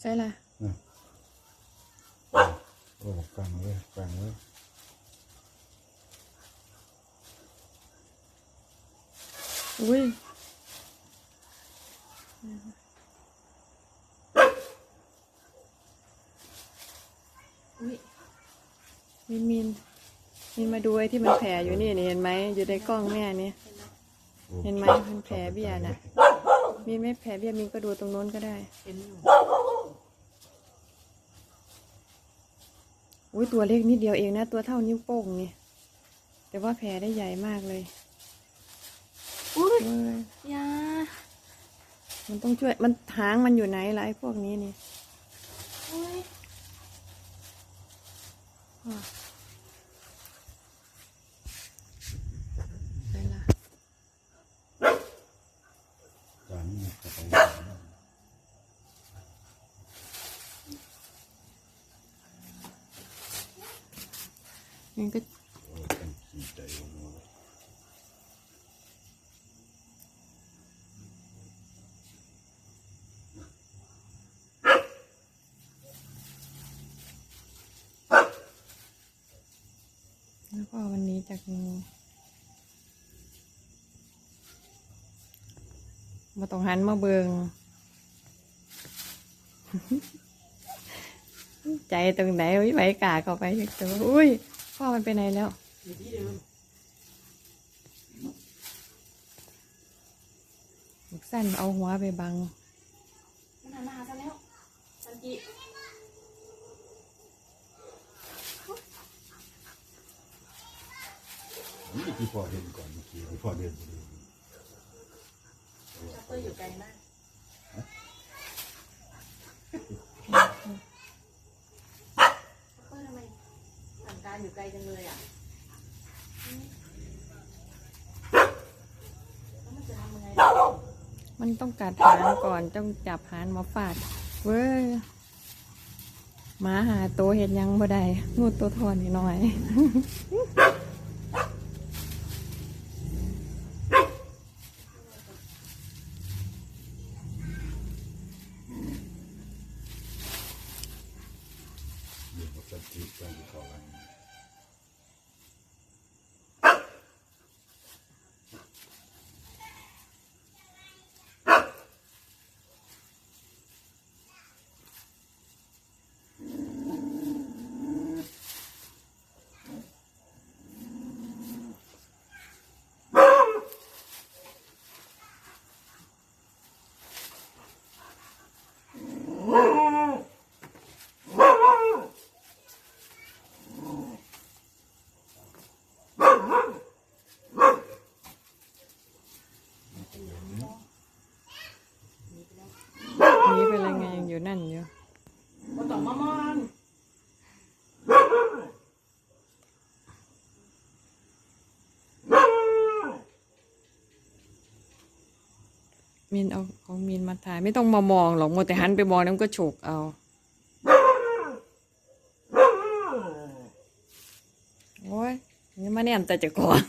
ใช่ละโอ้กังเลยกังเลยอุ้ยอุ้ยมินมินมินมาดูไอ้ที่มันแผลอยู่นี่นี่เห็นไหมอยู่ในกล้องแม่นี่โอ้เห็นไหมมันแผลเบี้ยน่ะมีไม่แผลเบี้ยมินก็ดูตรงโน้นก็ได้ เห็นอยู่ อุ้ยตัวเล็กนิดเดียวเองนะ ตัวเท่านิ้วโป้งนี่แต่ว่าแผลได้ใหญ่มากเลยอุ้ยเว้ยยามันต้องช่วย มันหางมันอยู่ไหนล่ะไอ้พวกนี้นี่อุ้ย อ้อไปละ กังนี่เข้าไป มันก็แล้วก็วันนี้จากงูมาต้องหันมาเบิงใจตรงไหนวิไห วกาเข้าไปอีกตัวอุ้ยพ่อมันไปไหนแล้วอยู่ที่เดิมลูกสั้นเอาหัวไปบังมันหันมาหาฉันแล้วสันจินี่ที่พ่อเห็นก่อนเมื่อกี้ที่พ่อเดินไปดูชัตเตอร์อยู่ไกลมากชัตเตอร์ทำไมสั่ง การอยู่ไกลจังเลยอะอืมแล้วมันจะทำยังไงล่ะมันต้องกัดหางก่อนต้องจับหางมาฟาดเว้ยหมาหาตัวเห็นยังบ่ได้งูตัวทอนนิดหน่อย เดี๋ยวก็จะตีกันเข้ากันหนีไปเลยไงยังอยู่นั่นอยู่ มาต่องมามอน มีนเอาของมีนมาถ่ายไม่ต้องมามองหรอกมัวแต่หันไปมองแล้วมันก็ฉกเอาโอ้ยนี่มาแนมแต่จะก่อน